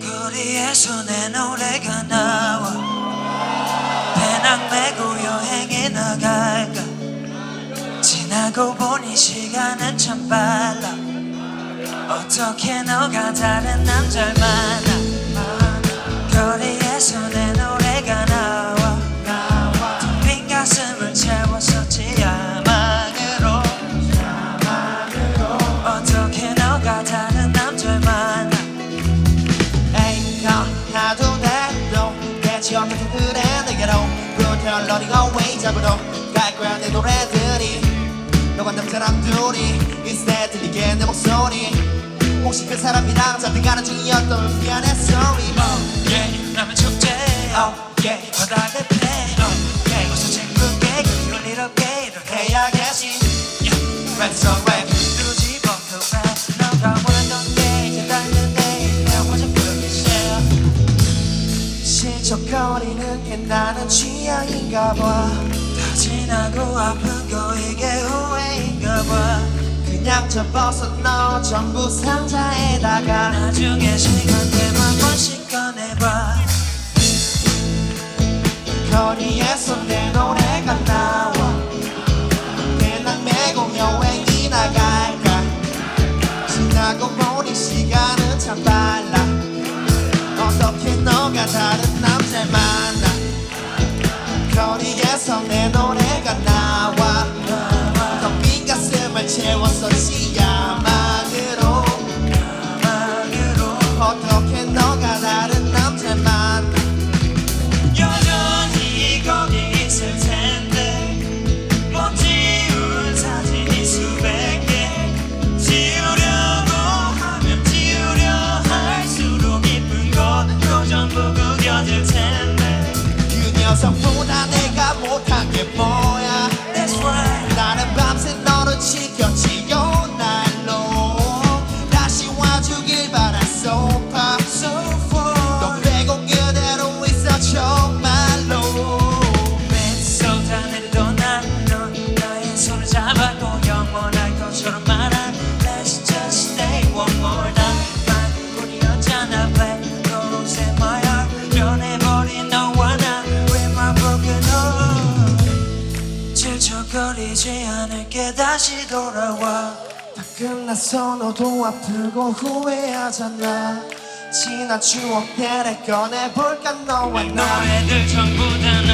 거리에서 내 노래가 나와. 배낭 메고 여행에 나갈까? 지나고 보니 시간은 참 빨라. 어떻게 너가 다른 남자를 만나? 거리에서 않는 그들의 내게로 불태울 너리가 왜 잡으러 갈 거야 내 노래들이 너가 남자랑 둘이 인스타 들리게 내 목소리. 혹시 그 사람이랑 잡혀가는 중이었던 미안해 sorry. yeah, 라면 축제. oh yeah 바닥을 패 oh, yeah. 어서 그걸 이렇게 이렇게 해야겠지. Rap 실적거리는 게 나는 취향인가 봐. 다 지나고 아픈 거 이게 후회인가 봐. 그냥 접어서 넣어 전부 상자에다가 나중에 시간 되면 한 번씩 꺼내봐. 거리에서 내 노래가 나와. 배낭 메고 여행이 나갈까? 지나고 보니 시간은 참 빨라. 어떻게 너가 다른 남자를 만 나 거리에서 내 노래가 나와. 텅빈 가슴을 야망으로 마음으로. 어떻게 너가 다른 남자를 만나 여전히 거기 있을 텐데. 못 지운 사진이 수백 개. 지우려고 하면 지우려 할수록 이쁜 것도 전부 구겨질 텐데. 그 녀석보다 내 가 못한 게 뭐야 질척거리지 않을게 다시 돌아와. 다 끝나서 너도 아프고 후회하잖아. 지난 추억들을 꺼내볼까 너와 나 노래들 전부 다